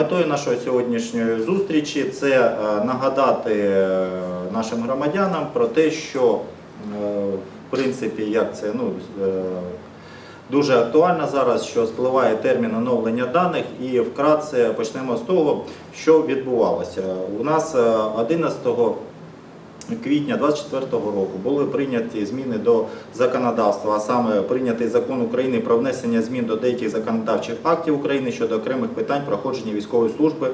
Метою нашої сьогоднішньої зустрічі це е, нагадати е, нашим громадянам про те, що е, в принципі як це ну, дуже актуально зараз, що спливає термін оновлення даних, і вкратце почнемо з того, що відбувалося. У нас е, 11 квітня 2024 року були прийняті зміни до законодавства, а саме прийнятий закон України про внесення змін до деяких законодавчих актів України щодо окремих питань проходження військової служби.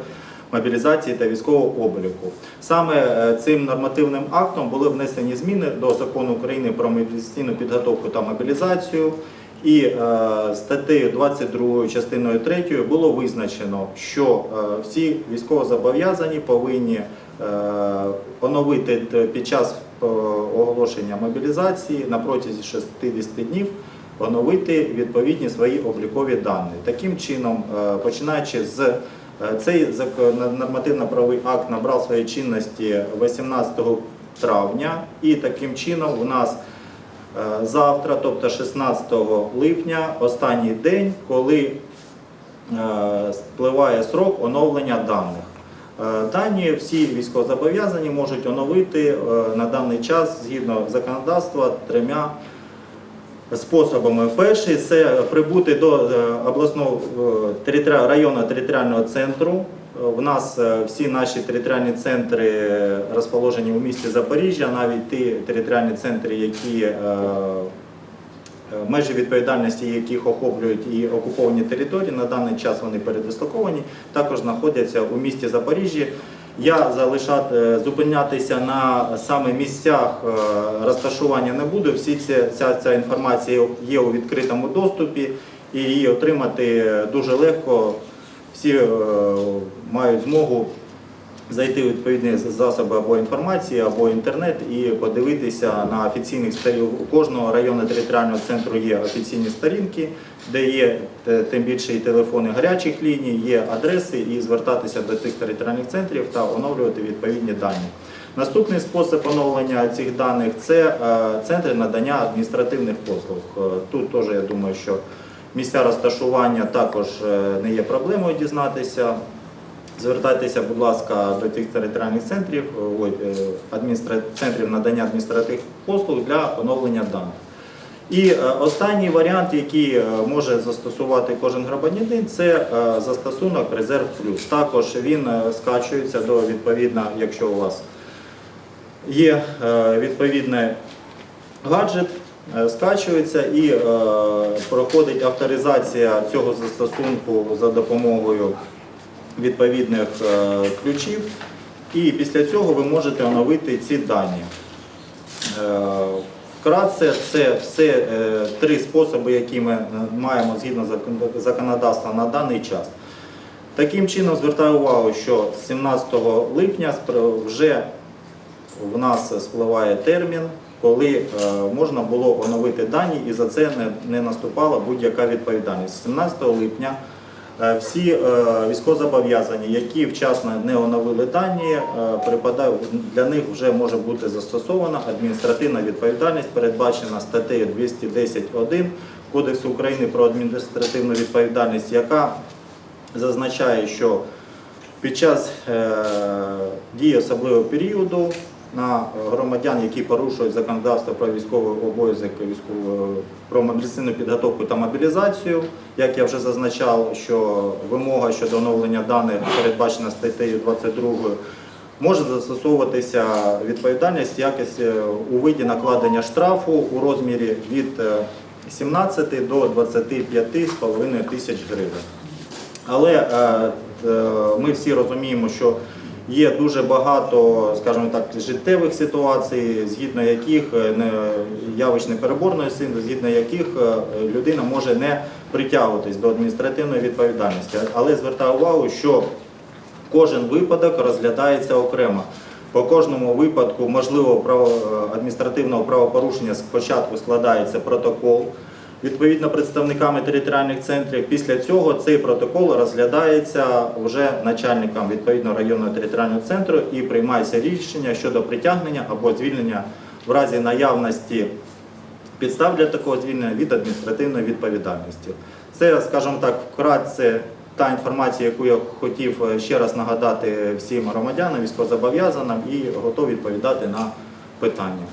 Мобілізації та військового обліку саме е, цим нормативним актом були внесені зміни до закону України про мобілізаційну підготовку та мобілізацію, і е, статтею 22 частиною 3 було визначено, що е, всі військовозобов'язані повинні оновити під час е, оголошення мобілізації на протязі 60 днів оновити відповідні свої облікові дані. Таким чином, е, починаючи з е, цей нормативно-правовий акт набрав свої чинності 18 травня, і таким чином у нас Е, Завтра, тобто 16 липня, останній день, коли е, спливає срок оновлення даних. Дані всі військовозобов'язані можуть оновити е, на даний час згідно законодавства трьома способами. Перший це прибути до е, обласного е, районного територіального центру. В нас всі наші територіальні центри розположені у місті Запоріжжя, навіть ті територіальні центри, які межі відповідальності яких охоплюють і окуповані території, на даний час вони передислоковані, також знаходяться у місті Запоріжжі. Я залишати, е, зупинятися на саме місцях е, розташування не буду. Всі ці, ця, ця інформація є у відкритому доступі і її отримати дуже легко. Всі е, мають змогу зайти у відповідні засоби або інформації, або інтернет і подивитися на офіційних сторінках. У кожного районного територіального центру є офіційні сторінки, де є е, тим більше і телефони гарячих ліній, є адреси, і звертатися до цих територіальних центрів та оновлювати відповідні дані. Наступний спосіб оновлення цих даних це е, центри надання адміністративних послуг. Е, Тут теж я думаю, що місця розташування також не є проблемою дізнатися. Звертайтеся, будь ласка, до тих територіальних центрів, е, ой, е, адміністра... центрів надання адміністративних послуг для оновлення даних. І е, останній варіант, який може застосувати кожен громадянин, це застосунок Резерв Плюс. Також він скачується до відповідно, якщо у вас є відповідний гаджет, скачується і проходить авторизація цього застосунку за допомогою відповідних е, ключів. І після цього ви можете оновити ці дані. Е, Вкратце, це все е, три способи, які ми маємо згідно законодавства на даний час. Таким чином звертаю увагу, що 17 липня вже в нас спливає термін, коли можна було оновити дані, і за це не, наступала будь-яка відповідальність. 17 липня всі е, військовозобов'язані, які вчасно не оновили дані, е, для них вже може бути застосована адміністративна відповідальність, передбачена статтею 210.1 Кодексу України про адміністративну відповідальність, яка зазначає, що під час е, дії особливого періоду на громадян, які порушують законодавство про військовий обов'язок, військову, про мобілізаційну підготовку та мобілізацію, як я вже зазначав, що вимога щодо оновлення даних передбачена статтею 22 може застосовуватися відповідальність якось е, у виді накладення штрафу у розмірі від е, 17 до 25,5 тисяч гривень. Але е, е, ми всі розуміємо, що є дуже багато, скажімо так, життєвих ситуацій, згідно яких е, явищ непереборної сили, згідно яких е, людина може не притягуватись до адміністративної відповідальності. Але звертаю увагу, що кожен випадок розглядається окремо. По кожному випадку можливого право, адміністративного правопорушення спочатку складається протокол відповідно представниками територіальних центрів. Після цього цей протокол розглядається вже начальником відповідного районного територіального центру і приймається рішення щодо притягнення або звільнення в разі наявності підстав для такого звільнення від адміністративної відповідальності. Це, скажімо так, вкратце та інформація, яку я хотів е, ще раз нагадати всім громадянам, військовозобов'язаним і готовий відповідати на питання.